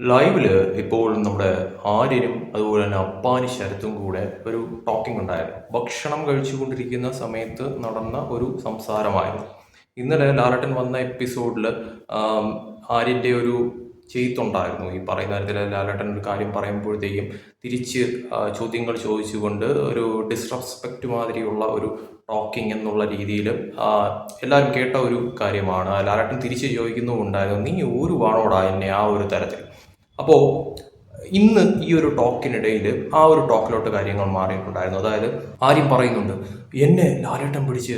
ലൈവിൽ ഇപ്പോൾ നമ്മുടെ ആര്യനും അതുപോലെ തന്നെ അപ്പാനി ശരത്തും കൂടെ ഒരു ടോക്കിംഗ് ഉണ്ടായിരുന്നു. ഭക്ഷണം കഴിച്ചുകൊണ്ടിരിക്കുന്ന സമയത്ത് നടന്ന ഒരു സംസാരമായിരുന്നു. ഇന്നലെ ലാലട്ടൻ വന്ന എപ്പിസോഡിൽ ആര്യന്റെ ഒരു ചെയ്ത്തുണ്ടായിരുന്നു ഈ പറയുന്ന തരത്തിൽ ലാലട്ടൻ ഒരു കാര്യം പറയുമ്പോഴത്തേക്കും തിരിച്ച് ചോദ്യങ്ങൾ ചോദിച്ചുകൊണ്ട് ഒരു ഡിസ്റെസ്പെക്റ്റ് മാതിരിയുള്ള ഒരു ടോക്കിംഗ് എന്നുള്ള രീതിയിൽ എല്ലാവരും കേട്ട ഒരു കാര്യമാണ്. ലാലട്ടൻ തിരിച്ച് ചോദിക്കുന്നുമുണ്ടായിരുന്നു. നീ ഒരു വാണോടാ എന്നെ ആ ഒരു തരത്തിൽ. അപ്പോൾ ഇന്ന് ഈ ഒരു ടോക്കിനിടയിൽ ആ ഒരു ടോക്കിലോട്ട് കാര്യങ്ങൾ മാറിയിട്ടുണ്ടായിരുന്നു. അതായത് ആരും പറയുന്നുണ്ട് എന്നെ ലാലേട്ടൻ പിടിച്ച്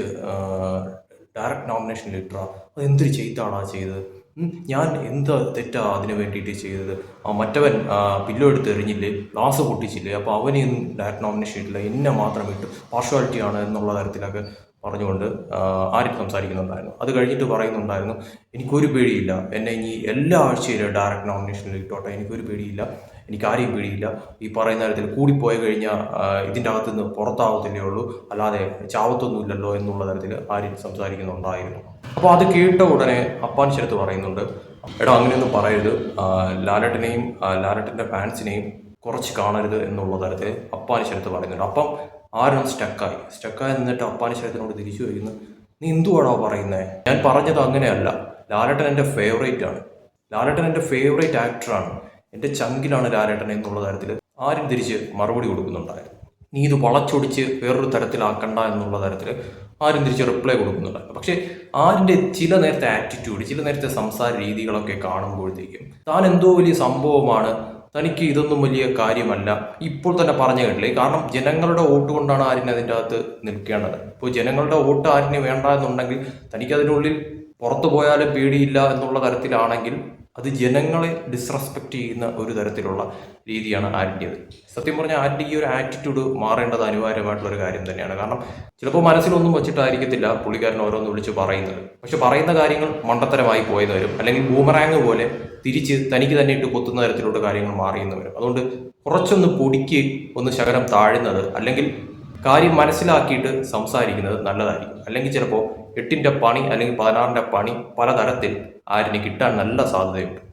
ഡയറക്റ്റ് നോമിനേഷൻ ലിറ്ററ അത് എന്തൊരു ചെയ്താടാ ചെയ്തത്? ഉം, ഞാൻ എന്താ തെറ്റാ അതിന് വേണ്ടിയിട്ട് ചെയ്തത്? മറ്റവൻ പില്ലോ എടുത്ത് എറിഞ്ഞില്ലേ? ഗ്ലാസ് പൊട്ടിച്ചില്ലേ? അപ്പോൾ അവനെയും ഡയറക്റ്റ് നോമിനേഷൻ ഇട്ടില്ല. എന്നെ മാത്രം ഇട്ട്. പാർഷ്വാലിറ്റി ആണ് എന്നുള്ള തരത്തിലൊക്കെ പറഞ്ഞുകൊണ്ട് ആരും സംസാരിക്കുന്നുണ്ടായിരുന്നു. അത് കഴിഞ്ഞിട്ട് പറയുന്നുണ്ടായിരുന്നു എനിക്കൊരു പേടിയില്ല. എന്നെ ഇനി എല്ലാ ആഴ്ചയിലും ഡയറക്റ്റ് നോമിനേഷനിൽ ഇട്ടോട്ടെ. എനിക്കൊരു പേടിയില്ല. എനിക്ക് ആരെയും പേടിയില്ല. ഈ പറയുന്ന തരത്തിൽ കൂടിപ്പോയി കഴിഞ്ഞാൽ ഇതിന്റെ അകത്തുനിന്ന് പുറത്താവത്തില്ലേ ഉള്ളൂ. അല്ലാതെ ചാവത്തൊന്നുമില്ലല്ലോ എന്നുള്ള തരത്തിൽ ആരും സംസാരിക്കുന്നുണ്ടായിരുന്നു. അപ്പോൾ അത് കേട്ട ഉടനെ അപ്പാൻ ശരത്ത് പറയുന്നുണ്ട് എടാ അങ്ങനെയൊന്നും പറയരുത്. ലാലട്ടിനെയും ലാലട്ടിന്റെ ഫാൻസിനെയും കുറച്ച് കാണരുത് എന്നുള്ള തരത്തിൽ അപ്പാൻ ശരത്ത് പറയുന്നുണ്ട്. അപ്പം ആരും സ്റ്റക്കായി. സ്റ്റക്കായി നിന്നിട്ട് അപ്പാൻ ശരത്തിനോട് തിരിച്ചു ചോദിക്കുന്നു നീ എന്തുവാണോ പറയുന്നത് ഞാൻ പറഞ്ഞത് അങ്ങനെയല്ല. ലാലട്ടൻ എന്റെ ഫേവറേറ്റ് ആണ്. ലാലേട്ടൻ എന്റെ ഫേവറേറ്റ് ആക്ടറാണ് എന്റെ ചങ്കിലാണ് ലാലേട്ടൻ എന്നുള്ള തരത്തിൽ ആരും തിരിച്ച് മറുപടി കൊടുക്കുന്നുണ്ടായിരുന്നു നീ ഇത് വളച്ചൊടിച്ച് വേറൊരു തരത്തിലാക്കണ്ട എന്നുള്ള തരത്തിൽ ആരും തിരിച്ച് റിപ്ലൈ കൊടുക്കുന്നുണ്ട് പക്ഷേ ആരിന്റെ ചില നേരത്തെ ആറ്റിറ്റ്യൂഡ് ചില നേരത്തെ സംസാര രീതികളൊക്കെ കാണുമ്പോഴത്തേക്കും താൻ എന്തോ വലിയ സംഭവമാണ് തനിക്ക് ഇതൊന്നും വലിയ കാര്യമല്ല ഇപ്പോൾ തന്നെ പറഞ്ഞു കേട്ടില്ലേ? കാരണം ജനങ്ങളുടെ വോട്ട് കൊണ്ടാണ് ആര്യൻ അതിന്റെ അകത്ത് നിൽക്കേണ്ടത്. ഇപ്പോൾ ജനങ്ങളുടെ വോട്ട് ആരിന് വേണ്ട എന്നുണ്ടെങ്കിൽ തനിക്ക് അതിനുള്ളിൽ പുറത്തു പോയാലും പേടിയില്ല എന്നുള്ള തരത്തിലാണെങ്കിൽ അത് ജനങ്ങളെ ഡിസ്റെസ്പെക്ട് ചെയ്യുന്ന ഒരു തരത്തിലുള്ള രീതിയാണ് ആന്റിയത് സത്യം പറഞ്ഞാൽ ആര്യന്റെ ഈ ഒരു ആറ്റിറ്റ്യൂഡ് മാറേണ്ടത് അനിവാര്യമായിട്ടുള്ള ഒരു കാര്യം തന്നെയാണ്. കാരണം ചിലപ്പോൾ മനസ്സിലൊന്നും വെച്ചിട്ടായിരിക്കത്തില്ല പുള്ളിക്കാരൻ ഓരോന്ന് വിളിച്ച് പറയുന്നത്. പക്ഷെ പറയുന്ന കാര്യങ്ങൾ മണ്ടത്തരമായി പോയെന്ന് അല്ലെങ്കിൽ ബൂമറാങ് പോലെ തിരിച്ച് തനിക്ക് തന്നെ ഇട്ട് കൊത്തുന്ന തരത്തിലുള്ള കാര്യങ്ങൾ മാറിയെന്ന് വരും. അതുകൊണ്ട് കുറച്ചൊന്ന് പൊടിക്ക് ഒന്ന് ശകലം താഴുന്നത് അല്ലെങ്കിൽ കാര്യം മനസ്സിലാക്കിയിട്ട് സംസാരിക്കുന്നത് നല്ലതായിരിക്കും. അല്ലെങ്കിൽ ചിലപ്പോൾ എട്ടിന്റെ പണി അല്ലെങ്കിൽ പതിനാറിന്റെ പണി പലതരത്തിൽ ആരിന് കിട്ടാൻ നല്ല സാധ്യതയുണ്ട്.